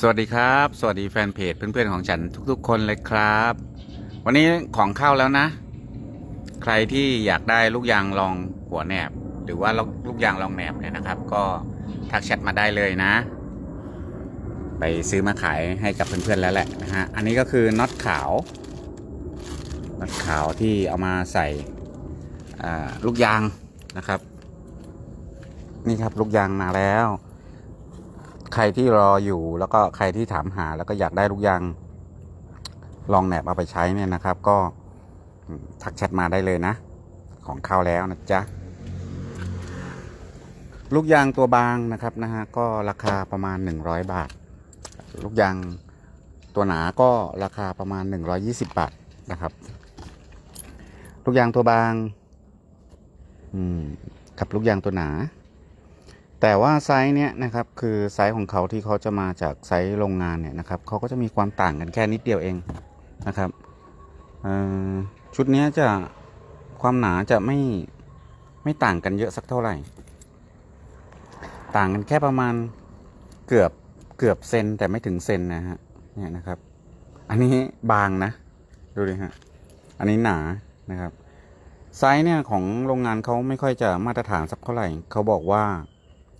สวัสดีครับ สวัสดีแฟนเพจเพื่อนๆของฉันทุกๆ คนเลยครับ วันนี้ของเข้าแล้วนะ ใครที่อยากได้ลูกยางรองหัวแหนบ หรือว่าลูกยางรองแหนบเนี่ยนะครับ ก็ทักแชทมาได้เลยนะ ไปซื้อมาขายให้กับเพื่อนๆแล้วแหละนะฮะอันนี้ก็คือน็อตขาวน็อตขาวที่เอามาใส่ลูกยางนะครับ นี่ครับลูกยางมาแล้ว ใครที่รออยู่แล้วก็ใครที่ถามหาแล้วก็อยากได้ลูกยางลองแหนบเอาไปใช้เนี่ยนะครับ ก็ทักแชทมาได้เลยนะ ของเข้าแล้วนะจ๊ะลูกยางตัวบางนะครับนะฮะก็ราคาประมาณ 100 บาท ลูกยางตัวหนาก็ราคาประมาณ 120 บาทนะครับลูกยางตัวบาง อืมกับลูกยางตัวหนา แต่ว่าไซส์เนี้ยนะครับคือไซส์ของเขาที่เขาจะมาจากไซส์โรงงานเนี่ยนะครับเขาก็จะมีความต่างกันแค่นิดเดียวเองนะครับชุดนี้จะความหนาจะไม่ไม่ต่างกันเยอะสักเท่าไหร่ ต่างกันแค่ประมาณเกือบเกือบเซนแต่ไม่ถึงเซนนะฮะเนี่ยนะครับ อันนี้บางนะ ดูดิฮะอันนี้หนานะครับ ไซส์เนี่ยของโรงงานเขาไม่ค่อยจะมาตรฐานสักเท่าไหร่เขาบอกว่า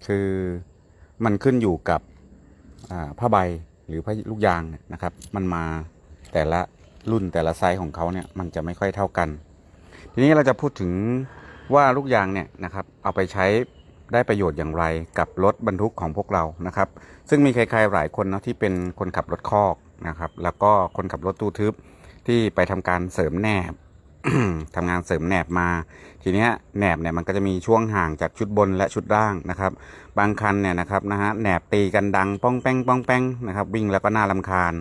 คือมันขึ้นอยู่กับผ้าใบหรือผ้าลูกยางนะครับ มันมาแต่ละรุ่นแต่ละไซส์ของเขาเนี่ยมันจะไม่ค่อยเท่ากัน ทีนี้เราจะพูดถึงว่าลูกยางเนี่ยนะครับเอาไปใช้ได้ประโยชน์อย่างไรกับรถบรรทุกของพวกเรานะครับ ซึ่งมีใครๆหลายคนเนาะที่เป็นคนขับรถคอกนะครับ แล้วก็คนขับรถตู้ทึบที่ไปทำการเสริมแหนบ ทำงานเสริมแหนบมา ทีเนี้ยแหนบเนี่ยมันก็จะมีช่วงห่างจากชุดบนและชุดล่างนะครับ บางคันเนี่ยนะครับนะฮะแหนบตีกันดังป้องแป้งป้องแป้งนะครับ วิ่งแล้วก็น่าลำคาญ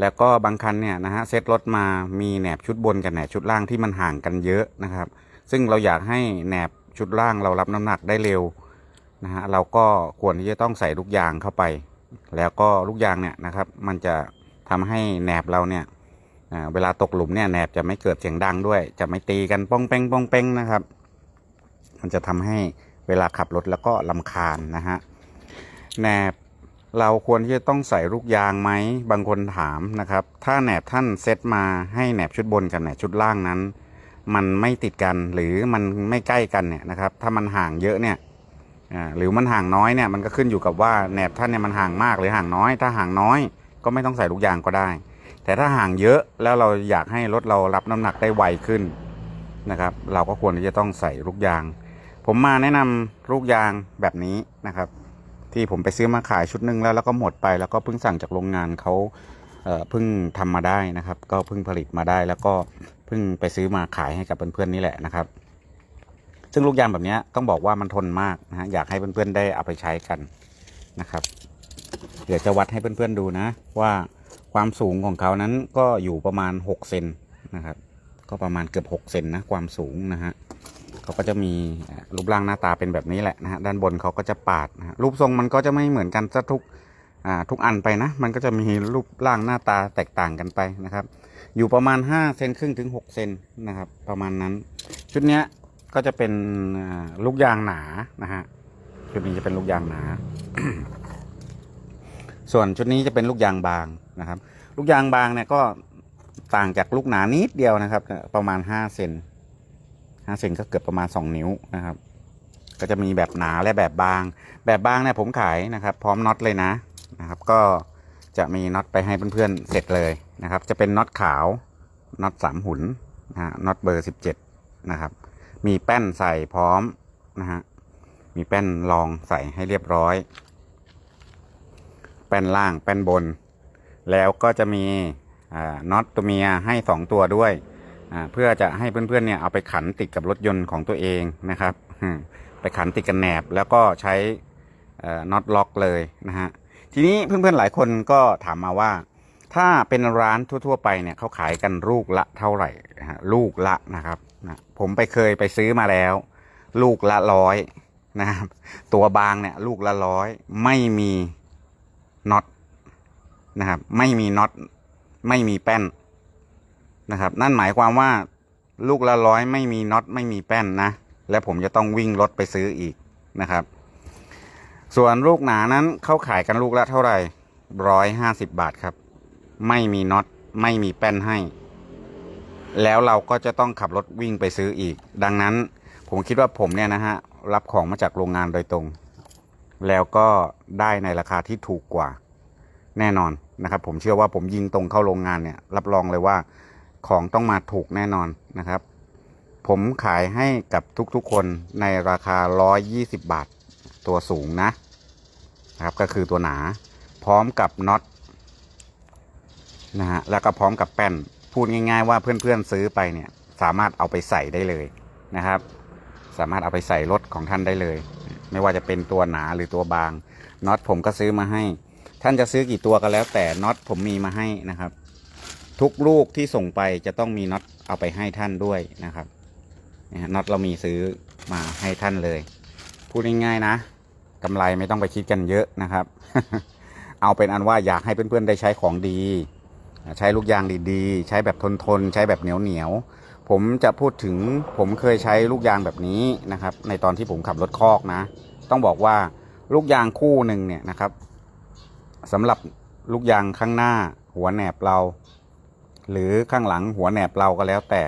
แล้วก็บางคันเนี่ยนะฮะเซตรถมามีแหนบชุดบนกับแหนบชุดล่างที่มันห่างกันเยอะนะครับ ซึ่งเราอยากให้แหนบชุดล่างเรารับน้ำหนักได้เร็วนะฮะเราก็ควรที่จะต้องใส่ลูกยางเข้าไป แล้วก็ลูกยางเนี่ยนะครับ มันจะทำให้แหนบเราเนี่ย เวลาตกหลุมเนี่ยแหนบจะไม่เกิดเสียงดังด้วย จะไม่ตีกันป้องแป้งป้องแป้งนะครับ มันจะทำให้เวลาขับรถแล้วก็ลำคาญนะฮะแหนบเราควรที่จะต้องใส่ลูกยางไหมบางคนถามนะครับ ถ้าแหนบท่านเซตมาให้แหนบชุดบนกับแหนบชุดล่างนั้น มันไม่ติดกันหรือมันไม่ใกล้กันเนี่ยนะครับ ถ้ามันห่างเยอะเนี่ยหรือมันห่างน้อยเนี่ยมันก็ขึ้นอยู่กับว่าแหนบท่านเนี่ยมันห่างมากหรือห่างน้อย ถ้าห่างน้อยก็ไม่ต้องใส่ลูกยางก็ได้ แต่ถ้าห่างเยอะแล้วเราอยากให้รถเรารับน้ำหนักได้ไวขึ้นนะครับ เราก็ควรที่จะต้องใส่ลูกยาง ผมมาแนะนำลูกยางแบบนี้นะครับ ที่ผมไปซื้อมาขายชุดหนึ่งแล้วแล้วก็หมดไปแล้วก็เพิ่งสั่งจากโรงงานเขาเพิ่งทำมาได้นะครับ ก็เพิ่งผลิตมาได้แล้วก็เพิ่งไปซื้อมาขายให้กับเพื่อนๆนี่แหละนะครับ ซึ่งลูกยางแบบนี้ต้องบอกว่ามันทนมากนะฮะอยากให้เพื่อนๆได้เอาไปใช้กันนะครับ เดี๋ยวจะวัดให้เพื่อนๆดูนะว่า ความสูงของเขานั้นก็อยู่ประมาณ6เซนนะครับ ก็ประมาณเกือบ6เซนนะความสูงนะฮะเขาก็จะมีรูปร่างหน้าตาเป็นแบบนี้แหละนะฮะด้านบนเขาก็จะปาดนะรูปทรงมันก็จะไม่เหมือนกันซะทุกอ่าทุกอันไปนะ มันก็จะมีรูปร่างหน้าตาแตกต่างกันไปนะครับ อยู่ประมาณ5เซนครึ่งถึง6เซนนะครับ ประมาณนั้น ชุดเนี้ยก็จะเป็นลูกยางหนานะฮะชุดนี้จะเป็นลูกยางหนา ส่วนชุดนี้จะเป็นลูกยางบาง นะครับ ลูกยางบางเนี่ยก็ต่างจากลูกหนานิดเดียวนะครับ ประมาณห้าเซนห้าเซนก็เกือบประมาณสองนิ้วนะครับ ก็จะมีแบบหนาและแบบบาง แบบบางเนี่ยผมขายนะครับ พร้อมน็อตเลยนะนะครับ ก็จะมีน็อตไปให้เพื่อนๆเสร็จเลยนะครับ จะเป็นน็อตขาวน็อตสามหุนนะฮะน็อตเบอร์สิบเจ็ดนะครับ มีแป้นใส่พร้อมนะฮะมีแป้นรองใส่ให้เรียบร้อย แป้นล่างแป้นบน แล้วก็จะมีน็อตตัวเมียให้สองตัวด้วย เพื่อจะให้เพื่อนๆเนี่ยเอาไปขันติดกับรถยนต์ของตัวเองนะครับ ไปขันติดกันแหนบแล้วก็ใช้น็อตล็อกเลยนะฮะ ทีนี้เพื่อนๆหลายคนก็ถามมาว่า ถ้าเป็นร้านทั่ว ๆ ไปเนี่ยเขาขายกันลูกละเท่าไหร่ฮะลูกละนะครับนะผมไปเคยไปซื้อมาแล้ว ลูกละร้อยนะครับ ตัวบางเนี่ยลูกละร้อยไม่มีน็อต นะครับ ไม่มีน็อตไม่มีแป้นนะครับ นั่นหมายความว่าลูกละร้อยไม่มีน็อตไม่มีแป้นนะ และผมจะต้องวิ่งรถไปซื้ออีกนะครับ ส่วนลูกหนานั้นเขาขายกันลูกละเท่าไหร่ร้อยห้าสิบบาทครับ ไม่มีน็อตไม่มีแป้นให้ แล้วเราก็จะต้องขับรถวิ่งไปซื้ออีก ดังนั้นผมคิดว่าผมเนี่ยนะฮะรับของมาจากโรงงานโดยตรง แล้วก็ได้ในราคาที่ถูกกว่า แน่นอนนะครับ ผมเชื่อว่าผมยิงตรงเข้าโรงงานเนี่ย รับรองเลยว่าของต้องมาถูกแน่นอนนะครับ ผมขายให้กับทุกๆคนในราคา 120 บาท ตัวสูงนะนะครับ ก็คือตัวหนา พร้อมกับน็อตนะฮะแล้วก็พร้อมกับแป้น พูดง่าย ๆ ว่าเพื่อนๆซื้อไปเนี่ย สามารถเอาไปใส่ได้เลยนะครับ สามารถเอาไปใส่รถของท่านได้เลย ไม่ว่าจะเป็นตัวหนาหรือตัวบางน็อตผมก็ซื้อมาให้ ท่านจะซื้อกี่ตัวก็แล้ว แต่น็อตผมมีมาให้นะครับ ทุกลูกที่ส่งไปจะต้องมีน็อตเอาไปให้ท่านด้วยนะครับน็อตเรามีซื้อมาให้ท่านเลย พูดง่ายๆนะกำไรไม่ต้องไปคิดกันเยอะนะครับ เอาเป็นอันว่าอยากให้เพื่อนๆได้ใช้ของดี ใช้ลูกยางดีๆ ใช้แบบทนๆใช้แบบเหนียวๆผมจะพูดถึงผมเคยใช้ลูกยางแบบนี้นะครับ ในตอนที่ผมขับรถคอกนะ ต้องบอกว่าลูกยางคู่หนึ่งเนี่ยนะครับ สำหรับลูกยางข้างหน้าหัวแหนบเรา หรือข้างหลังหัวแหนบเราก็แล้วแต่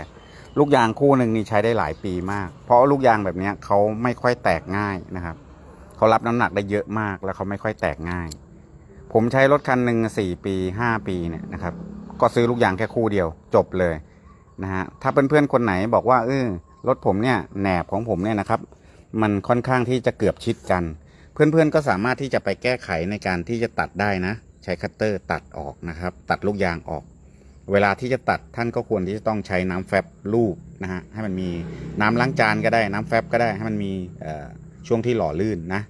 ลูกยางคู่หนึ่งนี่ใช้ได้หลายปีมาก เพราะลูกยางแบบนี้เขาไม่ค่อยแตกง่ายนะครับเขารับน้ำหนักได้เยอะมากแล้วเขาไม่ค่อยแตกง่าย ผมใช้รถคันหนึ่งสี่ปีห้าปีเนี่ยนะครับ ก็ซื้อลูกยางแค่คู่เดียว จบเลยนะฮะถ้าเพื่อนๆคนไหนบอกว่าเออรถผมเนี่ยแหนบของผมเนี่ยนะครับ มันค่อนข้างที่จะเกือบชิดกัน เพื่อนๆก็สามารถที่จะไปแก้ไขในการที่จะตัดได้นะ ใช้คัตเตอร์ตัดออกนะครับ ตัดลูกยางออก เวลาที่จะตัดท่านก็ควรที่จะต้องใช้น้ำแฟบลูบนะฮะให้มันมีน้ำล้างจานก็ได้น้ำแฟบก็ได้ให้มันมีช่วงที่หล่อลื่นนะ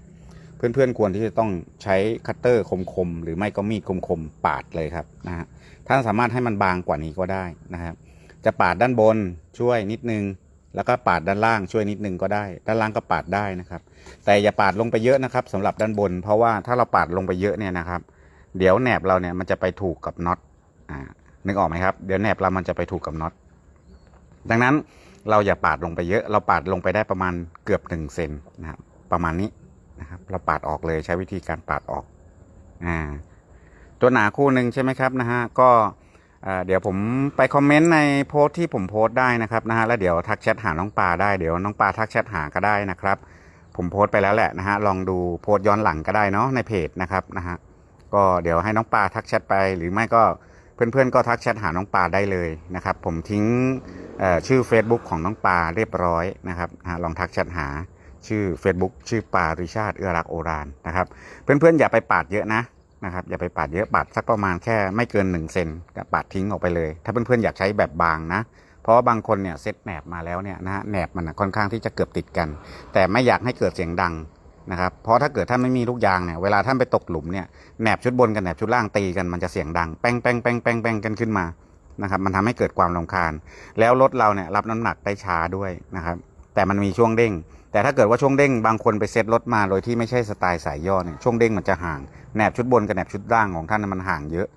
เพื่อนๆ ควรที่จะต้องใช้คัตเตอร์คมๆ หรือไม่ก็มีดคมๆ ปาดเลยครับนะฮะท่านสามารถให้มันบางกว่านี้ก็ได้นะครับ จะปาดด้านบนช่วยนิดนึง แล้วก็ปาดด้านล่างช่วยนิดนึงก็ได้ ด้านล่างก็ปาดได้นะครับ แต่อย่าปาดลงไปเยอะนะครับสำหรับด้านบน เพราะว่าถ้าเราปาดลงไปเยอะเนี่ยนะครับ เดี๋ยวแหนบเราเนี่ยมันจะไปถูกกับน็อตอ่านึกออกไหมครับเดี๋ยวแหนบเรามันจะไปถูกกับน็อตดังนั้นเราอย่าปาดลงไปเยอะ เราปาดลงไปได้ประมาณเกือบหนึ่งเซนนะครับประมาณนี้นะครับเราปาดออกเลยใช้วิธีการปาดออกอ่าตัวหนาคู่หนึ่งใช่ไหมครับนะฮะก็เดี๋ยวผมไปคอมเมนต์ในโพสต์ที่ผมโพสต์ได้นะครับนะฮะแล้วเดี๋ยวทักแชทหาน้องปลาได้เดี๋ยวน้องปลาทักแชทหาก็ได้นะครับ ผมโพสต์ไปแล้วแหละนะฮะลองดูโพสต์ย้อนหลังก็ได้เนาะในเพจนะครับนะฮะก็เดี๋ยวให้น้องปลาทักแชทไป หรือไม่ก็เพื่อนๆก็ทักแชทหาน้องปลาได้เลยนะครับ ผมทิ้งชื่อ Facebook ของน้องปลาเรียบร้อยนะครับลองทักแชทหาชื่อ Facebook ชื่อปลาริชาติเอื้อรักโอรานนะครับ เพื่อนๆอย่าไปปาดเยอะนะนะครับ อย่าไปปาดเยอะปาดสักประมาณแค่ไม่เกิน1เซนก็ปาดทิ้งออกไปเลย ถ้าเพื่อนๆอยากใช้แบบบางนะ ราะบางคนเนี่ยเซ็ตแหนบมาแล้วเนี่ยนะฮะแหนบมันค่อนข้างที่จะเกือบติดกัน แต่ไม่อยากให้เกิดเสียงดังนะครับเพราะถ้าเกิดท่านไม่มีลูกยางเนี่ยเวลาท่านไปตกหลุมเนี่ยแหนบชุดบนกับแหนบชุดล่างตีกันมันจะเสียงดังแป้งแป้งแป้งแป้งแป้งกันขึ้นมานะครับมันทำให้เกิดความรำคาญ แล้วรถเราเนี่ยรับน้ำหนักได้ช้าด้วยนะครับแต่มันมีช่วงเด้ง แต่ถ้าเกิดว่าช่วงเด้งบางคนไปเซ็ตรถมาโดยที่ไม่ใช่สไตล์สายย่อเนี่ยช่วงเด้งมันจะห่างแหนบชุดบนกับแหนบชุดล่างของท่านนะมันห่างเยอะ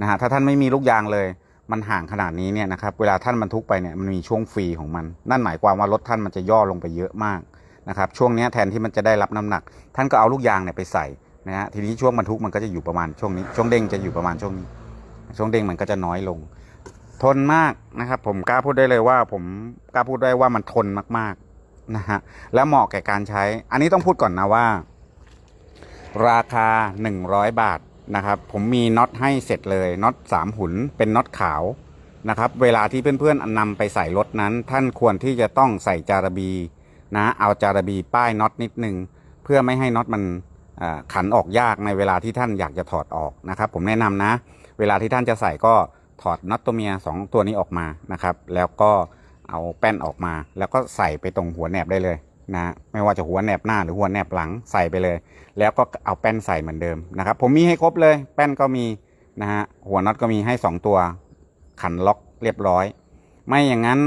นะฮะถ้าท่านไม่มีลูกยางเลย มันห่างขนาดนี้เนี่ยนะครับเวลาท่านบรรทุกไปเนี่ยมันมีช่วงฟรีของมัน นั่นหมายความว่ารถท่านมันจะย่อลงไปเยอะมากนะครับช่วงนี้แทนที่มันจะได้รับน้ำหนัก ท่านก็เอาลูกยางเนี่ยไปใส่นะฮะทีนี้ช่วงบรรทุกมันก็จะอยู่ประมาณช่วงนี้ ช่วงเด้งจะอยู่ประมาณช่วงนี้ ช่วงเด้งมันก็จะน้อยลง ทนมากนะครับผมกล้าพูดได้เลยว่า ผมกล้าพูดได้ว่ามันทนมากๆนะฮะและเหมาะแก่การใช้ อันนี้ต้องพูดก่อนนะว่า ราคา 100 บาท นะครับ ผมมีน็อตให้เสร็จเลยน็อต3หุนเป็นน็อตขาวนะครับ เวลาที่เพื่อนๆนำไปใส่รถนั้น ท่านควรที่จะต้องใส่จารบีนะเอาจารบีป้ายน็อตนิดนึง เพื่อไม่ให้น็อตมันขันออกยากในเวลาที่ท่านอยากจะถอดออกนะครับ ผมแนะนำนะ เวลาที่ท่านจะใส่ก็ถอดน็อตตัวเมียสองตัวนี้ออกมานะครับ แล้วก็เอาแป้นออกมา แล้วก็ใส่ไปตรงหัวแหนบได้เลยนะไม่ว่าจะหัวแหนบหน้าหรือหัวแหนบหลังใส่ไปเลย แล้วก็เอาแป้นใส่เหมือนเดิมนะครับ ผมมีให้ครบเลย แป้นก็มีนะฮะหัวน็อตก็มีให้สองตัวขันล็อกเรียบร้อย ไม่อย่างนั้น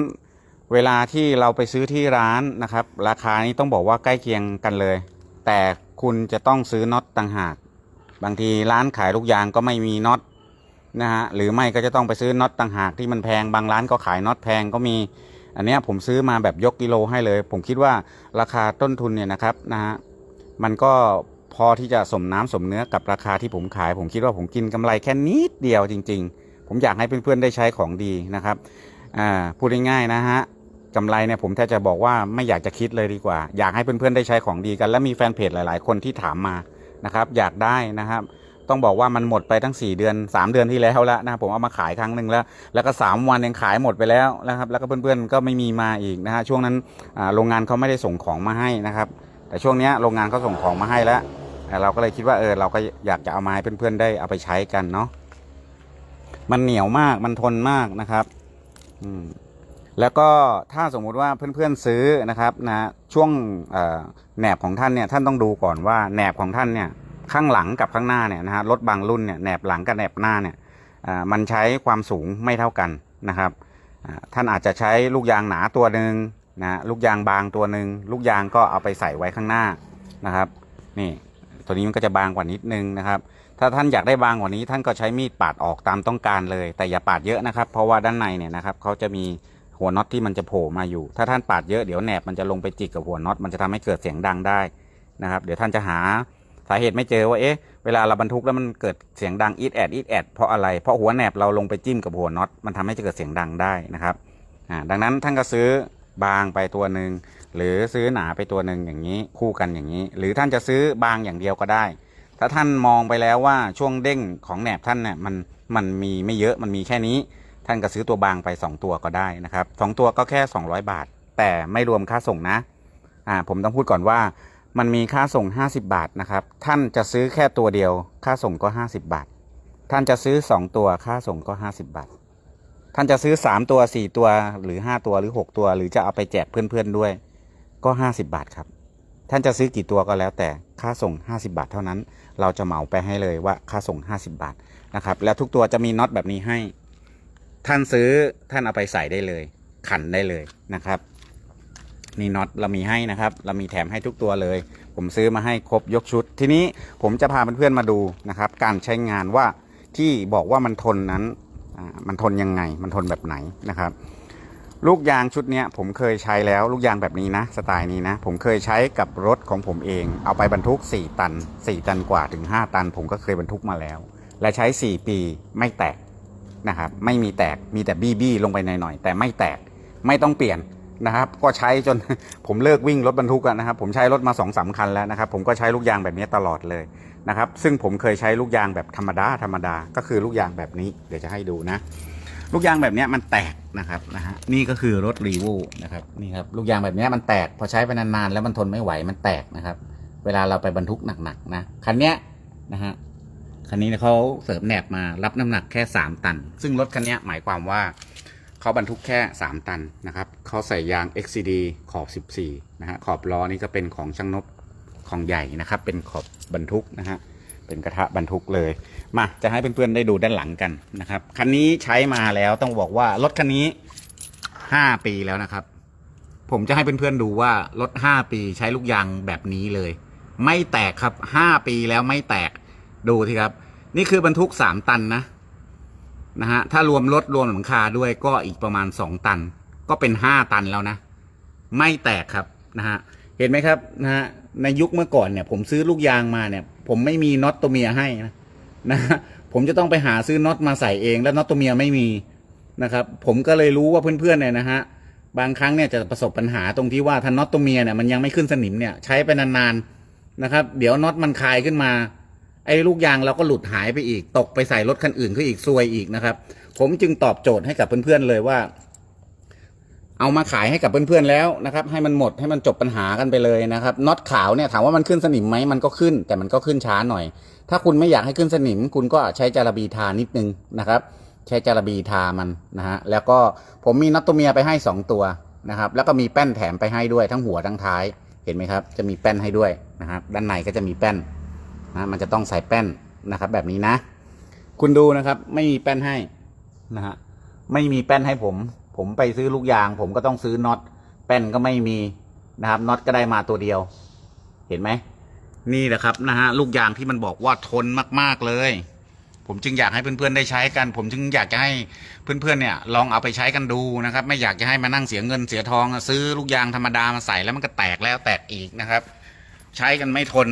เวลาที่เราไปซื้อที่ร้านนะครับ ราคานี้ต้องบอกว่าใกล้เคียงกันเลย แต่คุณจะต้องซื้อน็อตต่างหาก บางทีร้านขายลูกยางก็ไม่มีน็อตนะฮะหรือไม่ก็จะต้องไปซื้อน็อตต่างหากที่มันแพงบางร้านก็ขายน็อตแพงก็มี อันนี้ผมซื้อมาแบบยกกิโลให้เลย ผมคิดว่าราคาต้นทุนเนี่ยนะครับนะฮะมันก็ พอที่จะสมน้ำสมเนื้อกับราคาที่ผมขาย ผมคิดว่าผมกินกำไรแค่นิดเดียวจริง ๆ ผมอยากให้เพื่อนๆได้ใช้ของดีนะครับพูดง่ายๆนะฮะกำไรเนี่ยผมแทบจะบอกว่าไม่อยากจะคิดเลยดีกว่า อยากให้เพื่อนๆได้ใช้ของดีกัน และมีแฟนเพจหลาย ๆ คนที่ถามมานะครับ อยากได้นะครับต้องบอกว่ามันหมดไปทั้ง 4 เดือน 3 เดือนที่แล้วแล้วนะผมเอามาขายครั้งหนึ่งแล้ว แล้วก็ 3 วันยังขายหมดไปแล้วนะครับ แล้วก็เพื่อนๆก็ไม่มีมาอีกนะฮะช่วงนั้นโรงงานเขาไม่ได้ส่งของมาให้นะครับ แต่ช่วงนี้โรงงานเขาส่งของมาให้แล้ว เราก็เลยคิดว่าเออเราก็อยากจะเอามาให้เพื่อนๆได้เอาไปใช้กันเนาะมันเหนียวมากมันทนมากนะครับ อืมแล้วก็ถ้าสมมุติว่าเพื่อนๆซื้อนะครับนะช่วงแหนบของท่านเนี่ยท่านต้องดูก่อนว่าแหนบของท่านเนี่ยข้างหลังกับข้างหน้าเนี่ยนะฮะรถบางรุ่นเนี่ยแหนบหลังกับแหนบหน้าเนี่ยอ่ามันใช้ความสูงไม่เท่ากันนะครับท่านอาจจะใช้ลูกยางหนาตัวหนึ่งนะลูกยางบางตัวหนึ่งลูกยางก็เอาไปใส่ไว้ข้างหน้านะครับ นี่ ตัวนี้มันก็จะบางกว่านิดนึงนะครับ ถ้าท่านอยากได้บางกว่านี้ท่านก็ใช้มีดปาดออกตามต้องการเลย แต่อย่าปาดเยอะนะครับ เพราะว่าด้านในเนี่ยนะครับเขาจะมีหัวน็อตที่มันจะโผล่มาอยู่ ถ้าท่านปาดเยอะเดี๋ยวแหนบมันจะลงไปจิกกับหัวน็อตมันจะทำให้เกิดเสียงดังได้นะครับ เดี๋ยวท่านจะหาสาเหตุไม่เจอว่าเอ๊ะเวลาเราบรรทุกแล้วมันเกิดเสียงดังอีดแอดอีดแอดเพราะอะไรเพราะหัวแหนบเราลงไปจิ้มกับหัวน็อตมันทำให้เกิดเสียงดังได้นะครับอ่าดังนั้นท่านก็ซื้อบางไปตัวหนึ่ง หรือซื้อหนาไปตัวหนึ่งอย่างนี้คู่กันอย่างนี้ หรือท่านจะซื้อบางอย่างเดียวก็ได้ ถ้าท่านมองไปแล้วว่าช่วงเด้งของแหนบท่านเนี่ยมันมันมีไม่เยอะมันมีแค่นี้ ท่านก็ซื้อตัวบางไป 2 ตัวก็ได้นะครับสองตัวก็แค่ 200 บาท แต่ไม่รวมค่าส่งนะอ่าผมต้องพูดก่อนว่ามันมีค่าส่ง 50 บาทนะครับท่านจะซื้อแค่ตัวเดียว ค่าส่งก็ 50 บาท ท่านจะซื้อ 2 ตัวค่าส่งก็ 50 บาทท่านจะซื้อ 3 ตัว 4 ตัวหรือ 5 ตัวหรือ 6 ตัว หรือจะเอาไปแจกเพื่อนๆด้วย ก็ 50 บาทครับ ท่านจะซื้อกี่ตัวก็แล้วแต่ค่าส่ง 50 บาทเท่านั้น เราจะเหมาไปให้เลยว่าค่าส่ง 50 บาทนะครับ แล้วทุกตัวจะมีน็อตแบบนี้ให้ ท่านซื้อท่านเอาไปใส่ได้เลย ขันได้เลยนะครับนี่น็อตเรามีให้นะครับ เรามีแถมให้ทุกตัวเลย ผมซื้อมาให้ครบยกชุด ทีนี้ผมจะพาเพื่อนๆมาดูนะครับ การใช้งานว่าที่บอกว่ามันทนนั้นมันทนยังไง มันทนแบบไหนนะครับ ลูกยางชุดเนี้ยผมเคยใช้แล้วลูกยางแบบนี้นะ สไตล์นี้นะ ผมเคยใช้กับรถของผมเอง เอาไปบรรทุก 4 ตัน 4 ตันกว่าถึง 5 ตัน ผมก็เคยบรรทุกมาแล้ว และใช้ 4 ปีไม่แตกนะครับไม่มีแตกมีแต่บี้บี้ลงไปหน่อยๆแต่ไม่แตกไม่ต้องเปลี่ยนนะครับ ก็ใช้จนผมเลิกวิ่งรถบรรทุกนะครับ ผมใช้รถมา2อสาคันแล้วนะครับ ผมก็ใช้ลูกยางแบบนี้ตลอดเลยนะครับ ซึ่งผมเคยใช้ลูกยางแบบธรรมดาธรรมดาก็คือลูกยางแบบนี้เดี๋ยวจะให้ดูนะ ลูกยางแบบนี้มันแตกนะครับนะฮะนี่ก็คือรถรีโวนะครับนี่ครับลูกยางแบบนี้มันแตกพอใช้ไปนานๆแล้วมันทนไม่ไหวมันแตกนะครับ เวลาเราไปบรรทุกหนักๆนะคันนี้นะฮะคันนี้เขาเสริมแหนบมารับน้ำหนักแค่ 3 ตัน ซึ่งรถคันนี้หมายความว่าเขาบรรทุกแค่ 3 ตันนะครับเขาใส่ยาง XCD ขอบ 14นะฮะขอบล้อนี่ก็เป็นของช่างนบของใหญ่นะครับ เป็นขอบบรรทุกนะฮะ เป็นกระทะบรรทุกเลย มาจะให้เพื่อนๆได้ดูด้านหลังกันนะครับคันนี้ใช้มาแล้วต้องบอกว่ารถคันนี้ห้าปีแล้วนะครับ ผมจะให้เพื่อนๆดูว่ารถห้าปีใช้ลูกยางแบบนี้เลย ไม่แตกครับห้าปีแล้วไม่แตกดูทีครับ นี่คือบรรทุกสามตันนะนะฮะถ้ารวมรถรวมหลังคาด้วยก็อีกประมาณสองตัน ก็เป็นห้าตันแล้วนะ ไม่แตกครับนะฮะเห็นไหมครับนะฮะในยุคเมื่อก่อนเนี่ย ผมซื้อลูกยางมาเนี่ย ผมไม่มีน็อตตัวเมียให้นะนะฮะผมจะต้องไปหาซื้อน็อตมาใส่เอง แล้วน็อตตัวเมียไม่มีนะครับ ผมก็เลยรู้ว่าเพื่อนๆเนี่ยนะฮะบางครั้งเนี่ยจะประสบปัญหาตรงที่ว่าถ้าน็อตตัวเมียเนี่ยมันยังไม่ขึ้นสนิมเนี่ยใช้ไปนานๆนะครับ เดี๋ยวน็อตมันคลายขึ้นมาไอ้ลูกยางเราก็หลุดหายไปอีก ตกไปใส่รถคันอื่นก็อีกซวยอีกนะครับ ผมจึงตอบโจทย์ให้กับเพื่อนๆเลยว่า เอามาขายให้กับเพื่อนๆแล้วนะครับ ให้มันหมดให้มันจบปัญหากันไปเลยนะครับน็อตขาวเนี่ยถามว่ามันขึ้นสนิมไหมมันก็ขึ้น แต่มันก็ขึ้นช้าหน่อย ถ้าคุณไม่อยากให้ขึ้นสนิม คุณก็ใช้จาระบีทานิดนึงนะครับ ใช้จาระบีทามันนะฮะแล้วก็ผมมีน็อตตัวเมียไปให้ 2 ตัวนะครับ แล้วก็มีแป้นแถมไปให้ด้วยทั้งหัวทั้งท้ายเห็นไหมครับ จะมีแป้นให้ด้วยนะครับด้านในก็จะมีแป้นนะมันจะต้องใส่แป้นนะครับ แบบนี้นะ คุณดูนะครับ ไม่มีแป้นให้นะฮะไม่มีแป้นให้ผม ผมไปซื้อลูกยาง ผมก็ต้องซื้อน็อตแป้นก็ไม่มีนะครับน็อตก็ได้มาตัวเดียว เห็นไหมนี่แหละครับนะฮะลูกยางที่มันบอกว่าทนมาก ๆเลย ผมจึงอยากให้เพื่อนๆได้ใช้กัน ผมจึงอยากจะให้เพื่อนๆเนี่ย ลองเอาไปใช้กันดูนะครับ ไม่อยากจะให้มานั่งเสียเงินเสียทอง ซื้อลูกยางธรรมดามาใส่แล้วมันก็แตกแล้วแตกอีกนะครับ ใช้กันไม่ทน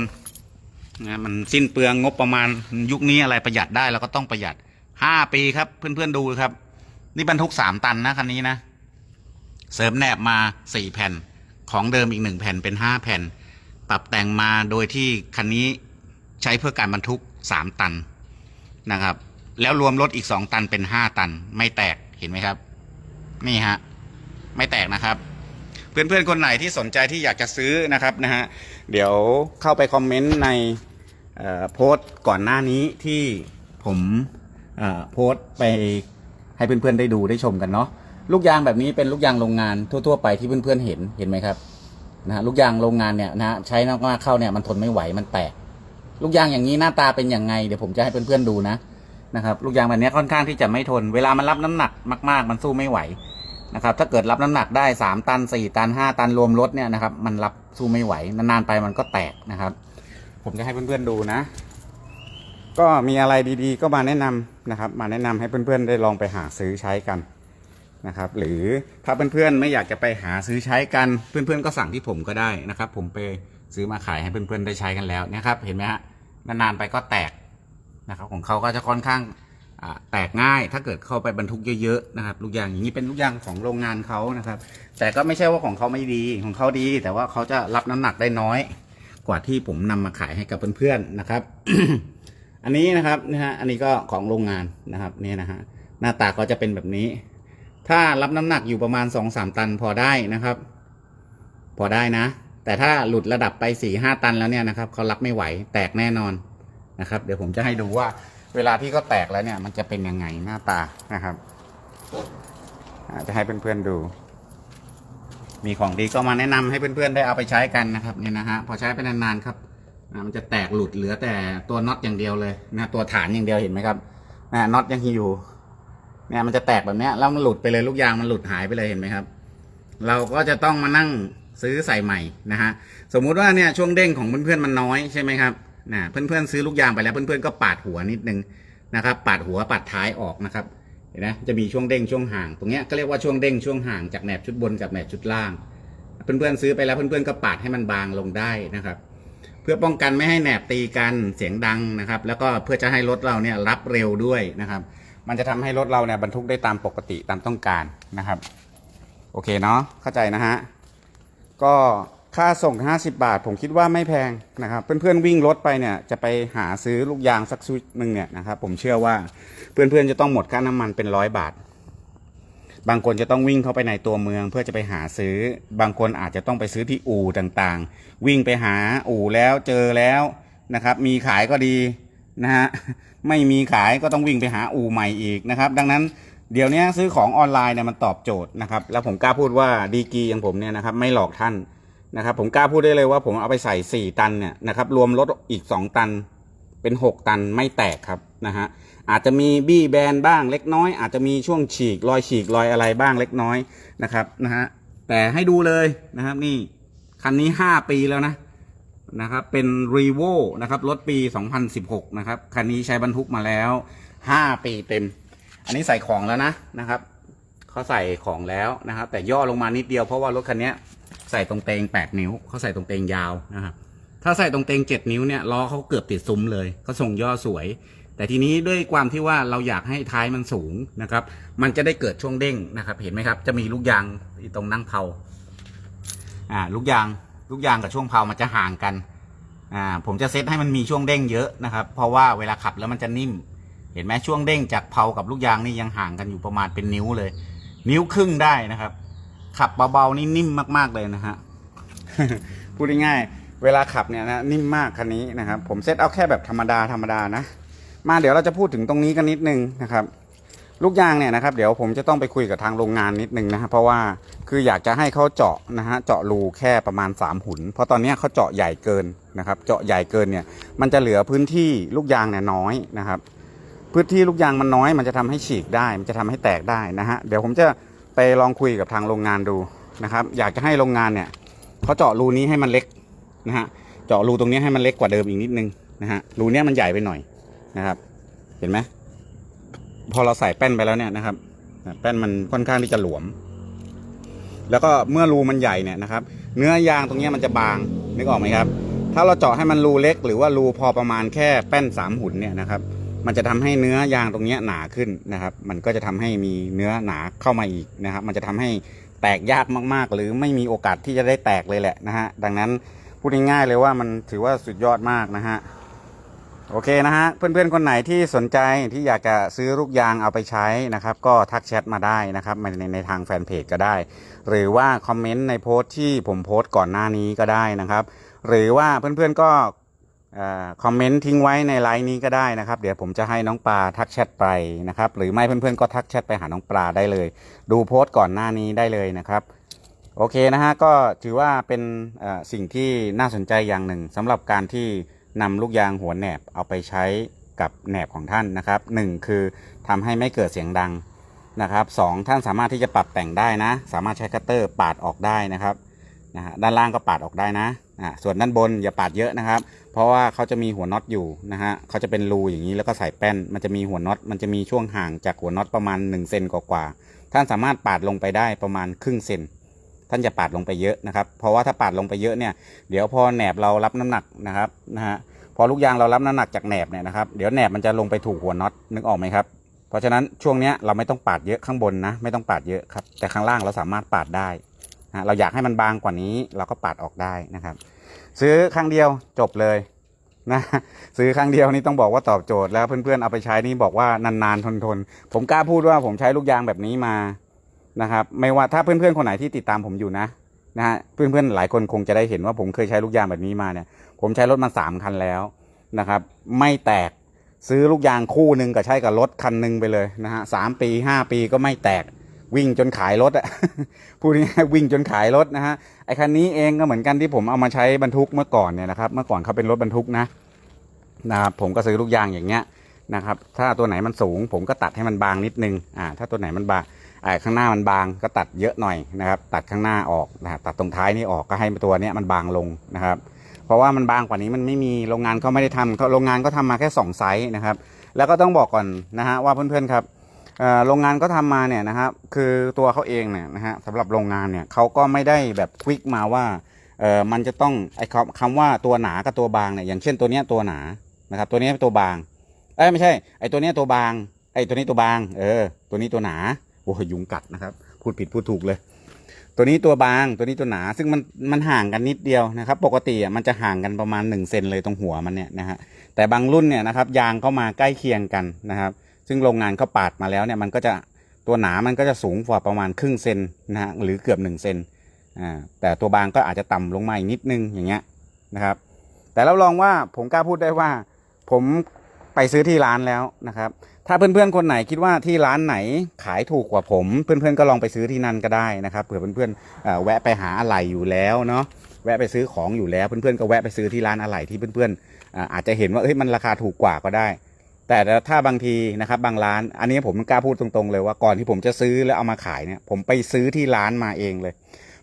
นะมันสิ้นเปลืองงบประมาณยุคนี้อะไรประหยัดได้เราก็ต้องประหยัดห้าปีครับ เพื่อนๆดูครับ นี่บรรทุกสามตันนะคันนี้นะ เสริมแหนบมาสี่แผ่น ของเดิมอีกหนึ่งแผ่นเป็นห้าแผ่น ปรับแต่งมาโดยที่คันนี้ใช้เพื่อการบรรทุกสามตันนะครับ แล้วรวมรถอีกสองตันเป็นห้าตัน ไม่แตกเห็นไหมครับ นี่ฮะ ไม่แตกนะครับ เพื่อนๆ คนไหนที่สนใจที่อยากจะซื้อนะครับนะฮะเดี๋ยวเข้าไปคอมเมนต์ในโพสต์ก่อนหน้านี้ที่ผมโพสต์ไป ให้เพื่อนๆได้ดูได้ชมกันเนาะลูกยางแบบนี้เป็นลูกยางโรงงานทั่วๆไปที่เพื่อนๆเห็นเห็นไหมครับนะฮะลูกยางโรงงานเนี่ยนะฮะใช้มากๆเข้าเนี่ยมันทนไม่ไหวมันแตกลูกยางอย่างนี้หน้าตาเป็นอย่างไงเดี๋ยวผมจะให้เพื่อนๆดูนะนะครับลูกยางแบบนี้ค่อนข้างที่จะไม่ทน เวลามันรับน้ำหนักมาก ๆ มันสู้ไม่ไหวนะครับถ้าเกิดรับน้ำหนักได้สามตันสี่ตันห้าตันรวมรถเนี่ยนะครับมันรับสู้ไม่ไหวนานๆไปมันก็แตกนะครับ ผมจะให้เพื่อนๆดูนะ ก็มีอะไรดีๆ ก็มาแนะนำ นะครับ มาแนะนำให้เพื่อนๆได้ลองไปหาซื้อใช้กันนะครับ หรือถ้าเพื่อนๆไม่อยากจะไปหาซื้อใช้กันเพื่อนๆก็สั่งที่ผมก็ได้นะครับ ผมไปซื้อมาขายให้เพื่อนๆได้ใช้กันแล้วนะครับ เห็นไหมฮะนานๆไปก็แตกนะครับ ของเขาก็จะค่อนข้างแตกง่ายถ้าเกิดเข้าไปบรรทุกเยอะๆนะครับลูกยางอย่างนี้เป็นลูกยางของโรงงานเขานะครับ แต่ก็ไม่ใช่ว่าของเขาไม่ดีของเขาดี แต่ว่าเขาจะรับน้ำหนักได้น้อย กว่าที่ผมนำมาขายให้กับเพื่อนๆนะครับ อันนี้นะครับนะฮะอันนี้ก็ของโรงงานนะครับเนี่ยนะฮะหน้าตาก็จะเป็นแบบนี้ ถ้ารับน้ำหนักอยู่ประมาณสองสามตันพอได้นะครับ พอได้นะ แต่ถ้าหลุดระดับไปสี่ห้าตันแล้วเนี่ยนะครับเขารับไม่ไหวแตกแน่นอนนะครับ เดี๋ยวผมจะให้ดูว่าเวลาที่เขาแตกแล้วเนี่ย มันจะเป็นยังไงหน้าตานะครับอาจะให้เพื่อนๆดู มีของดีก็มาแนะนำให้เพื่อนๆได้เอาไปใช้กันนะครับเนี่ยนะฮะพอใช้ไปนานๆครับ มันจะแตกหลุดเหลือแต่ตัวน็อตอย่างเดียวเลยนะตัวฐานอย่างเดียวเห็นไหมครับนะน็อตยังอยู่เนี่ยมันจะแตกแบบนี้แล้วมันหลุดไปเลยลูกยางมันหลุดหายไปเลยเห็นไหมครับ เราก็จะต้องมานั่งซื้อใส่ใหม่นะฮะสมมุติว่าเนี่ยช่วงเด้งของเพื่อนๆมันน้อยใช่ไหมครับนะเพื่อนๆซื้อลูกยางไปแล้วเพื่อนๆก็ปาดหัวนิดนึงนะครับปาดหัวปาดท้ายออกนะครับเห็นไหมจะมีช่วงเด้งช่วงห่าง ตรงเนี้ยก็เรียกว่าช่วงเด้งช่วงห่างจากแหนบชุดบนกับแหนบชุดล่าง เพื่อนๆซื้อไปแล้วเพื่อนๆก็ปาดให้มันบางลงได้นะครับ พื่อป้องกันไม่ให้แหนบตีกันเสียงดังนะครับ แล้วก็เพื่อจะให้รถเราเนี่ยรับเร็วด้วยนะครับ มันจะทำให้รถเราเนี่ยบรรทุกได้ตามปกติตามต้องการนะครับ โอเคเนาะเข้าใจนะฮะก็ค่าส่ง 50 บาท ผมคิดว่าไม่แพงนะครับ เพื่อนๆวิ่งรถไปเนี่ยจะไปหาซื้อลูกยางสักชุดหนึ่งเนี่ยนะครับ ผมเชื่อว่าเพื่อนๆจะต้องหมดค่าน้ำมันเป็นร้อยบาท บางคนจะต้องวิ่งเข้าไปในตัวเมือง เพื่อจะไปหาซื้อ บางคนอาจจะต้องไปซื้อที่อู่ต่างๆ วิ่งไปหาอู่แล้วเจอแล้วนะครับ มีขายก็ดีนะฮะไม่มีขายก็ต้องวิ่งไปหาอู่ใหม่อีกนะครับ ดังนั้นเดี๋ยวนี้ซื้อของออนไลน์เนี่ยมันตอบโจทย์นะครับ แล้วผมกล้าพูดว่าดีกีอย่างผมเนี่ยนะครับไม่หลอกท่านนะครับ ผมกล้าพูดได้เลยว่าผมเอาไปใส่ 4 ตันเนี่ยนะครับ รวมรถอีก 2 ตันเป็น 6 ตันไม่แตกครับนะฮะอาจจะมีบี้แบนบ้างเล็กน้อย อาจจะมีช่วงฉีกรอยฉีกรอยอะไรบ้างเล็กน้อยนะครับนะฮะแต่ให้ดูเลยนะครับนี่ คันนี้5ปีแล้วนะนะครับ เป็น r e v o นะครับรถปี 2016 นะครับ คันนี้ใช้บรรทุกมาแล้ว 5 ปีเต็ม อันนี้ใส่ของแล้วนะนะครับเขาใส่ของแล้วนะครับ แต่ย่อลงมานิดเดียวเพราะว่ารถคันนี้ใส่ตรงเตง 8 นิ้วเขาใส่ตรงเตงยาวนะครับถ้าใส่ตรงเตงเจ็ดนิ้วเนี่ยล้อเขาเกือบติดซุ้มเลยเขาส่งย่อสวย แต่ทีนี้ด้วยความที่ว่าเราอยากให้ท้ายมันสูงนะครับ มันจะได้เกิดช่วงเด้งนะครับ เห็นไหมครับ จะมีลูกยางตรงนั่งเผา อ่าลูกยางลูกยางกับช่วงเผามันจะห่างกันอ่าผมจะเซตให้มันมีช่วงเด้งเยอะนะครับ เพราะว่าเวลาขับแล้วมันจะนิ่ม เห็นไหมช่วงเด้งจากเผากับลูกยางนี่ยังห่างกันอยู่ประมาณเป็นนิ้วเลย นิ้วครึ่งได้นะครับ ขับเบาๆนี่นิ่มมากๆเลยนะฮะพูดง่ายๆเวลาขับเนี่ยนะนิ่มมากคันนี้นะครับ ผมเซตเอาแค่แบบธรรมดาธรรมดานะมาเดี๋ยวเราจะพูดถึงตรงนี้กันนิดนึงนะครับ ลูกยางเนี่ยนะครับ เดี๋ยวผมจะต้องไปคุยกับทางโรงงานนิดนึงนะครับเพราะว่า คืออยากจะให้เขาเจาะนะฮะเจาะรูแค่ประมาณ 3 หุน เพราะตอนนี้เขาเจาะใหญ่เกินนะครับ เจาะใหญ่เกินเนี่ย มันจะเหลือพื้นที่ลูกยางเนี่ยน้อยนะครับ พื้นที่ลูกยางมันน้อย มันจะทำให้ฉีกได้ มันจะทำให้แตกได้นะฮะ เดี๋ยวผมจะไปลองคุยกับทางโรงงานดูนะครับ อยากจะให้โรงงานเนี่ยเขาเจาะรูนี้ให้มันเล็กนะฮะ เจาะรูตรงนี้ให้มันเล็กกว่าเดิมอีกนิดนึงนะฮะ รูเนี้ยมันใหญ่ไปหน่อยนะครับ เห็นไหมพอเราใส่แป้นไปแล้วเนี่ยนะครับ แป้นมันค่อนข้างที่จะหลวม แล้วก็เมื่อรูมันใหญ่เนี่ยนะครับ เนื้อยางตรงนี้มันจะบางนึกออกไหมครับ ถ้าเราเจาะให้มันรูเล็ก หรือว่ารูพอประมาณแค่แป้นสามหุ่นเนี่ยนะครับ มันจะทำให้เนื้อยางตรงนี้หนาขึ้นนะครับ มันก็จะทำให้มีเนื้อหนาเข้ามาอีกนะครับ มันจะทำให้แตกยากมากๆ หรือไม่มีโอกาสที่จะได้แตกเลยแหละนะฮะดังนั้นพูดง่ายๆเลยว่ามันถือว่าสุดยอดมากนะฮะ โอเคนะฮะเพื่อนๆคนไหนที่สนใจที่อยากจะซื้อลูกยางเอาไปใช้นะครับ ก็ทักแชทมาได้นะครับในในในทางแฟนเพจก็ได้ หรือว่าคอมเมนต์ในโพสต์ที่ผมโพสต์ก่อนหน้านี้ก็ได้นะครับ หรือว่าเพื่อนๆก็เอ่อคอมเมนต์ทิ้งไว้ในไลน์นี้ก็ได้นะครับ เดี๋ยวผมจะให้น้องปลาทักแชทไปนะครับ หรือไม่เพื่อนๆก็ทักแชทไปหาน้องปลาได้เลย ดูโพสต์ก่อนหน้านี้ได้เลยนะครับโอเคนะฮะก็ถือว่าเป็นเอ่อสิ่งที่น่าสนใจอย่างหนึ่งสำหรับการที่ นำลูกยางหัวแหนบเอาไปใช้กับแหนบของท่านนะครับหนึ่งคือทำให้ไม่เกิดเสียงดังนะครับสองท่านสามารถที่จะปรับแต่งได้นะ สามารถใช้คัตเตอร์ปาดออกได้นะครับนะฮะด้านล่างก็ปาดออกได้นะอ่าส่วนด้านบนอย่าปาดเยอะนะครับ เพราะว่าเขาจะมีหัวน็อตอยู่นะฮะเขาจะเป็นรูอย่างนี้แล้วก็ใส่แป้น มันจะมีหัวน็อตมันจะมีช่วงห่างจากหัวน็อตประมาณ1เซนกว่าๆท่านสามารถปาดลงไปได้ประมาณครึ่งเซน ท่านจะปาดลงไปเยอะนะครับ เพราะว่าถ้าปาดลงไปเยอะเนี่ย เดี๋ยวพอแหนบเรารับน้ำหนักนะครับนะฮะ พอลูกยางเรารับน้ำหนักจากแหนบเนี่ยนะครับ เดี๋ยวแหนบมันจะลงไปถูกหัวน็อตนึกออกไหมครับ เพราะฉะนั้นช่วงเนี้ยเราไม่ต้องปาดเยอะข้างบนนะ ไม่ต้องปาดเยอะครับ แต่ข้างล่างเราสามารถปาดได้นะเราอยากให้มันบางกว่านี้เราก็ปาดออกได้นะครับ ซื้อครั้งเดียวจบเลยนะซื้อครั้งเดียวนี่ต้องบอกว่าตอบโจทย์แล้วเพื่อนๆเอาไปใช้นี่บอกว่านานๆทนๆผมกล้าพูดว่าผมใช้ลูกยางแบบนี้มา นะครับ ไม่ว่าถ้าเพื่อนๆคนไหนที่ติดตามผมอยู่นะนะฮะเพื่อนๆหลายคนคงจะได้เห็นว่าผมเคยใช้ลูกยางแบบนี้มาเนี่ย ผมใช้รถมาสามคันแล้วนะครับ ไม่แตกซื้อลูกยางคู่หนึ่งก็ใช้กับรถคันหนึ่งไปเลยนะฮะสามปีห้าปีก็ไม่แตกวิ่งจนขายรถอะพูดง่ายวิ่งจนขายรถนะฮะไอคันนี้เองก็เหมือนกันที่ผมเอามาใช้บรรทุกเมื่อก่อนเนี่ยนะครับเมื่อก่อนเขาเป็นรถบรรทุกนะนะครับผมก็ซื้อลูกยางอย่างเงี้ยนะครับถ้าตัวไหนมันสูง ผมก็ตัดให้มันบางนิดนึงอ่าถ้าตัวไหนมันบาง ข้างหน้ามันบางก็ตัดเยอะหน่อยนะครับ ตัดข้างหน้าออกนะตัดตรงท้ายนี่ออกก็ให้ตัวเนี้ยมันบางลงนะครับ เพราะว่ามันบางกว่านี้มันไม่มีโรงงานเขาไม่ได้ทำโรงงานก็ทำมาแค่สองไซส์นะครับ แล้วก็ต้องบอกก่อนนะฮะว่าเพื่อนๆครับโรงงานก็ทำมาเนี่ยนะครับคือตัวเขาเองเนี่ยนะฮะสำหรับโรงงานเนี่ยเขาก็ไม่ได้แบบควิกมาว่าเออมันจะต้องไอ้คำว่าตัวหนากับตัวบางเนี่ยอย่างเช่นตัวเนี้ยตัวหนานะครับ ตัวนี้ตัวบางเอ้ไม่ใช่ไอ้ตัวเนี้ยตัวบางไอ้ตัวนี้ตัวบาง เออ ตัวนี้ตัวหนา อ้ยุงกัดนะครับ พูดผิดพูดถูกเลย ตัวนี้ตัวบางตัวนี้ตัวหนา ซึ่งมันมันห่างกันนิดเดียวนะครับ ปกติอะมันจะห่างกันประมาณ1เซนเลยตรงหัวมันเนี่ยนะฮะแต่บางรุ่นเนี่ยนะครับ ยางเข้ามาใกล้เคียงกันนะครับ ซึ่งโรงงานเขาปาดมาแล้วเนี่ยมันก็จะตัวหนามันก็จะสูงกว่าประมาณครึ่งเซนนะฮะหรือเกือบ1เซนอ่าแต่ตัวบางก็อาจจะต่ำลงมาอีกนิดนึงอย่างเงี้ยนะครับ แต่รับรองว่าผมกล้าพูดได้ว่า ผมไปซื้อที่ร้านแล้วนะครับ ถ้าเพื่อนๆคนไหนคิดว่าที่ร้านไหนขายถูกกว่าผม เพื่อนๆก็ลองไปซื้อที่นั่นก็ได้นะครับเผื่อเพื่อนๆเอ่อแวะไปหาอะไหล่อยู่แล้วเนาะแวะไปซื้อของอยู่แล้วเพื่อนๆก็แวะไปซื้อที่ร้านอะไหล่ที่เพื่อนๆอ่าอาจจะเห็นว่าเอ้ยมันราคาถูกกว่าก็ได้ แต่ถ้าบางทีนะครับบางร้าน อันนี้ผมกล้าพูดตรงๆเลยว่าก่อนที่ผมจะซื้อแล้วเอามาขายเนี่ยผมไปซื้อที่ร้านมาเองเลย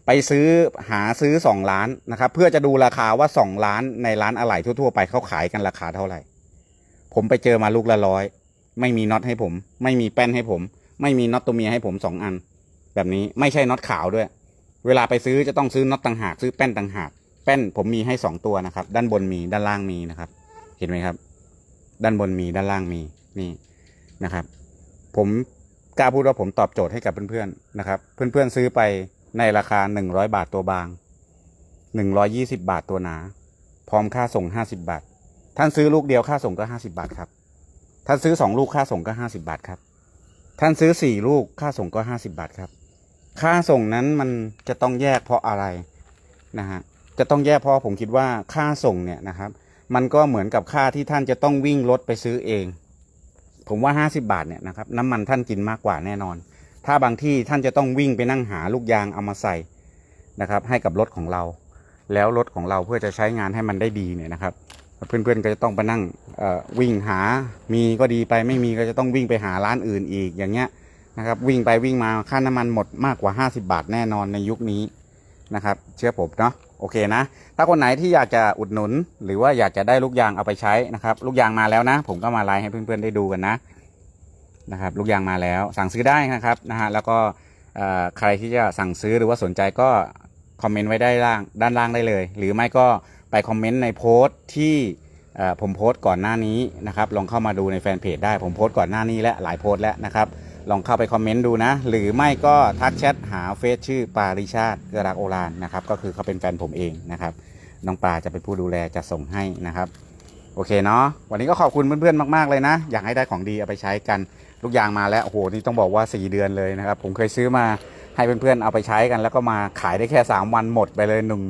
ไปซื้อหาซื้อสองล้านนะครับเพื่อจะดูราคาว่าสองล้านในร้านอะไหล่ทั่วๆ ไปเขาขายกันราคาเท่าไหร่ ผมไปเจอมาลูกละร้อย ไม่มีน็อตให้ผม ไม่มีแป้นให้ผม ไม่มีน็อตตัวเมียให้ผมสองอัน แบบนี้ไม่ใช่น็อตขาวด้วย เวลาไปซื้อจะต้องซื้อน็อตต่างหากซื้อแป้นต่างหาก แป้นผมมีให้สองตัวนะครับ ด้านบนมีด้านล่างมีนะครับ เห็นไหมครับ ด้านบนมีด้านล่างมีนี่นะครับ ผมกล้าพูดว่าผมตอบโจทย์ให้กับเพื่อนๆนะครับ เพื่อนๆซื้อไปในราคาหนึ่งร้อยบาทตัวบางหนึ่งร้อยี่สิบาทตัวหนา พร้อมค่าส่งห้าสิบาท ท่านซื้อลูกเดียวค่าส่งก็ห้าสิบาทครับ ท่านซื้อสองลูกค่าส่งก็ห้าสิบาทครับ ท่านซื้อสี่ลูกค่าส่งก็ห้าสิบาทครับ ค่าส่งนั้นมันจะต้องแยกเพราะอะไรนะฮะ จะต้องแยกเพราะผมคิดว่าค่าส่งเนี่ยนะครับ มันก็เหมือนกับค่าที่ท่านจะต้องวิ่งรถไปซื้อเอง ผมว่าห้าสิบาทเนี่ยนะครับน้ำมันท่านกินมากกว่าแน่นอน ถ้าบางที่ท่านจะต้องวิ่งไปนั่งหาลูกยางเอามาใส่นะครับ ให้กับรถของเรา แล้วรถของเราเพื่อจะใช้งานให้มันได้ดีเนี่ยนะครับ เพื่อนๆก็จะต้องไปนั่งวิ่งหามีก็ดีไปไม่มีก็จะต้องวิ่งไปหาร้านอื่นอีกอย่างเงี้ยนะครับวิ่งไปวิ่งมาค่าน้ำมันหมดมากกว่า 50 บาทแน่นอนในยุคนี้นะครับ เชื่อผมเนาะโอเคนะ ถ้าคนไหนที่อยากจะอุดหนุน หรือว่าอยากจะได้ลูกยางเอาไปใช้นะครับ ลูกยางมาแล้วนะ ผมก็มาไลฟ์ให้เพื่อนๆได้ดูกันนะนะครับ ลูกยางมาแล้วสั่งซื้อได้นะครับนะฮะแล้วก็ใครที่จะสั่งซื้อหรือว่าสนใจก็คอมเมนต์ไว้ได้ล่างด้านล่างได้เลย หรือไม่ก็ คอมเมนต์ในโพสต์ที่ผมโพสต์ก่อนหน้านี้นะครับลองเข้ามาดูในแฟนเพจได้ผมโพสต์ก่อนหน้านี้และหลายโพสต์แล้วนะครับลองเข้าไปคอมเมนต์ดูนะ หรือไม่ก็ทักแชทหาเฟซชื่อปาริชาติกรักโอรานนะครับก็คือเขาเป็นแฟนผมเองนะครับน้องปลาจะเป็นผู้ดูแลจะส่งให้นะครับโอเคเนาะวันนี้ก็ขอบคุณเพื่อนๆมากๆเลยนะ อยากให้ได้ของดีเอาไปใช้กันลูกยางมาแล้วโอ้โหนี่ต้องบอกว่า 4 เดือนเลยนะครับผมเคยซื้อมาให้เพื่อนๆเอาไปใช้กัน แล้วก็มาขายได้แค่ 3 วันหมดไปเลยหนึ่ง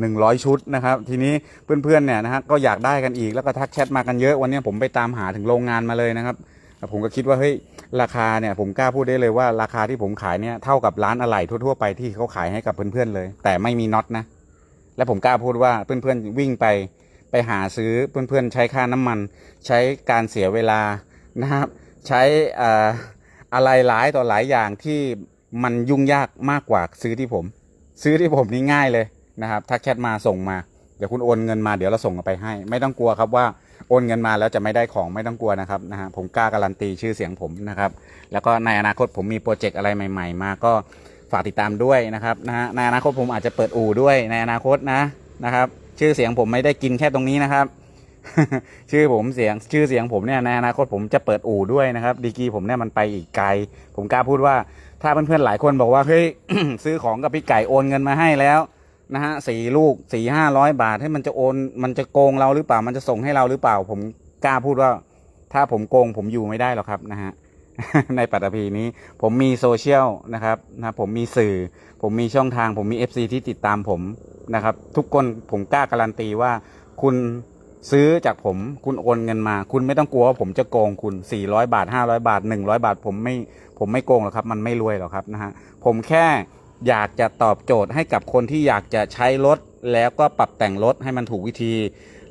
หนึ่งร้อยชุดนะครับทีนี้เพื่อนๆเนี่ยนะฮะก็อยากได้กันอีกแล้วก็ทักแชทมากันเยอะวันนี้ผมไปตามหาถึงโรงงานมาเลยนะครับผมก็คิดว่าเฮ้ยราคาเนี่ยผมกล้าพูดได้เลยว่าราคาที่ผมขายเนี่ยเท่ากับร้านอะไหล่ทั่วๆไปที่เขาขายให้กับเพื่อนๆเลย แต่ไม่มีน็อตนะและผมกล้าพูดว่าเพื่อนๆวิ่งไปไปหาซื้อเพื่อนๆใช้ค่าน้ำมัน ใช้การเสียเวลานะครับใช้อ่ออะไรหลายต่อหลายอย่างที่มันยุ่งยากมากกว่าซื้อที่ผม ซื้อที่ผมนี่ง่ายเลย นะครับทักแชทมาส่งมา เดี๋ยวคุณโอนเงินมาเดี๋ยวเราส่งไปให้ ไม่ต้องกลัวครับว่าโอนเงินมาแล้วจะไม่ได้ของไม่ต้องกลัวนะครับนะฮะผมกล้าการันตีชื่อเสียงผมนะครับ แล้วก็ในอนาคตผมมีโปรเจกต์อะไรใหม่ ๆ มาก็ฝากติดตามด้วยนะครับนะฮะในอนาคตผมอาจจะเปิดอู่ด้วยในอนาคตนะนะครับ ชื่อเสียงผมไม่ได้กินแค่ตรงนี้นะครับ ชื่อผมเสียงชื่อเสียงผมเนี่ยในอนาคตผมจะเปิดอู่ด้วยนะครับดีกีผมเนี่ยมันไปอีกไกล ผมกล้าพูดว่าถ้าเพื่อนๆหลายคนบอกว่าเฮ้ยซื้อของกับพี่ไก่โอนเงินมาให้แล้ว นะฮะสี่ลูกสี่ห้าร้อยบาทให้มันจะโอน มันจะโกงเราหรือเปล่า มันจะส่งให้เราหรือเปล่า ผมกล้าพูดว่า ถ้าผมโกงผมอยู่ไม่ได้หรอกครับนะฮะในปัตตภีนี้ ผมมีโซเชียลนะครับนะผมมีสื่อ ผมมีช่องทาง ผมมี FC ที่ติดตามผมนะครับ ทุกคนผมกล้าการันตีว่าคุณซื้อจากผมคุณโอนเงินมา คุณไม่ต้องกลัวว่าผมจะโกงคุณ 400 บาท 500 บาท 100 บาท ผมไม่ผมไม่โกงหรอกครับ มันไม่รวยหรอกครับนะฮะผมแค่ อยากจะตอบโจทย์ให้กับคนที่อยากจะใช้รถ แล้วก็ปรับแต่งรถให้มันถูกวิธี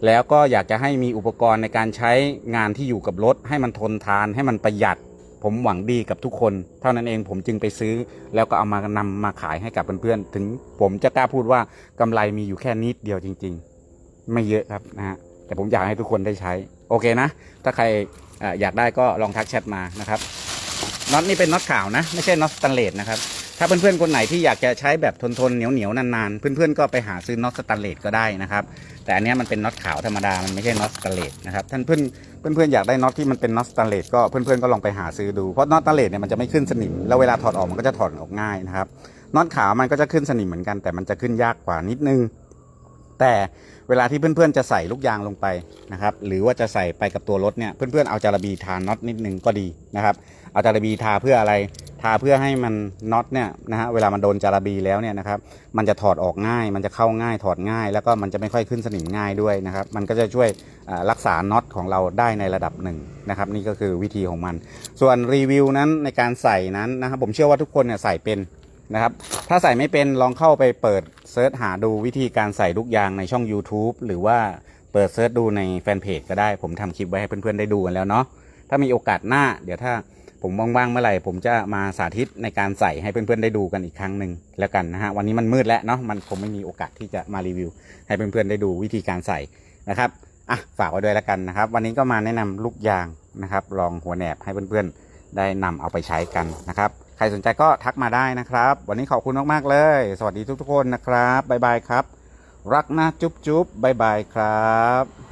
แล้วก็อยากจะให้มีอุปกรณ์ในการใช้งานที่อยู่กับรถ ให้มันทนทานให้มันประหยัด ผมหวังดีกับทุกคน เท่านั้นเองผมจึงไปซื้อ แล้วก็เอามานำมาขายให้กับเพื่อนๆถึงผมจะกล้าพูดว่ากำไรมีอยู่แค่นิดเดียวจริง ๆ ไม่เยอะครับนะฮะแต่ผมอยากให้ทุกคนได้ใช้ โอเคนะ ถ้าใครเอ่ออยากได้ก็ลองทักแชทมานะครับน็อตนี่เป็นน็อตขาวนะ ไม่ใช่น็อตสแตนเลสนะครับ ถ้าเพื่อนๆคนไหนที่อยากจะใช้แบบทนๆเหนียวๆนานๆ เพื่อนๆก็ไปหาซื้อน็อตสแตนเลสก็ได้นะครับ แต่อันนี้มันเป็นน็อตขาวธรรมดา มันไม่ใช่น็อตสแตนเลสนะครับ ท่านเพื่อนเพื่อนๆอยากได้น็อตที่มันเป็นน็อตสแตนเลสก็เพื่อนๆก็ลองไปหาซื้อดู เพราะน็อตสแตนเลสเนี่ยมันจะไม่ขึ้นสนิม แล้วเวลาถอดออกมันก็จะถอดออกง่ายนะครับ น็อตขาวมันก็จะขึ้นสนิมเหมือนกัน แต่มันจะขึ้นยากกว่านิดนึง แต่เวลาที่เพื่อนๆจะใส่ลูกยางลงไปนะครับ หรือว่าจะใส่ไปกับตัวรถเนี่ย เพื่อนๆเอาจาระบีทาน็อตนิดนึงก็ดีนะครับ เอาจาระบีทาเพื่ออะไร ทาเพื่อให้มันน็อตเนี่ยนะฮะเวลามันโดนจาระบีแล้วเนี่ยนะครับมันจะถอดออกง่าย มันจะเข้าง่ายถอดง่าย แล้วก็มันจะไม่ค่อยขึ้นสนิมง่ายด้วยนะครับมันก็จะช่วยรักษาน็อตของเราได้ในระดับหนึ่งนะครับนี่ก็คือวิธีของมัน ส่วนรีวิวนั้นในการใส่นั้นนะครับผมเชื่อว่าทุกคนเนี่ยใส่เป็นนะครับถ้าใส่ไม่เป็นลองเข้าไปเปิดเซิร์ชหาดูวิธีการใส่ลูกยางในช่อง YouTube หรือว่าเปิดเซิร์ชดูในแฟนเพจก็ได้ ผมทำคลิปไว้ให้เพื่อนๆได้ดูกันแล้วเนาะถ้ามีโอกาสหน้า เดี๋ยวถ้า ผมว่างๆเมื่อไหร่ผมจะมาสาธิตในการใส่ให้เพื่อนๆได้ดูกันอีกครั้งหนึ่งแล้วกันนะฮะวันนี้มันมืดแล้วเนาะมันผมไม่มีโอกาสที่จะมารีวิว ให้เพื่อนๆได้ดูวิธีการใส่นะครับอะฝากไว้ด้วยแล้วกันนะครับ วันนี้ก็มาแนะนำลูกยางนะครับลองหัวแหนบให้เพื่อนๆได้นำเอาไปใช้กันนะครับ ใครสนใจก็ทักมาได้นะครับ วันนี้ขอบคุณมากๆเลย สวัสดีทุกๆคนนะครับบ๊ายบายครับ รักนะจุ๊บจุ๊บบายบายครับ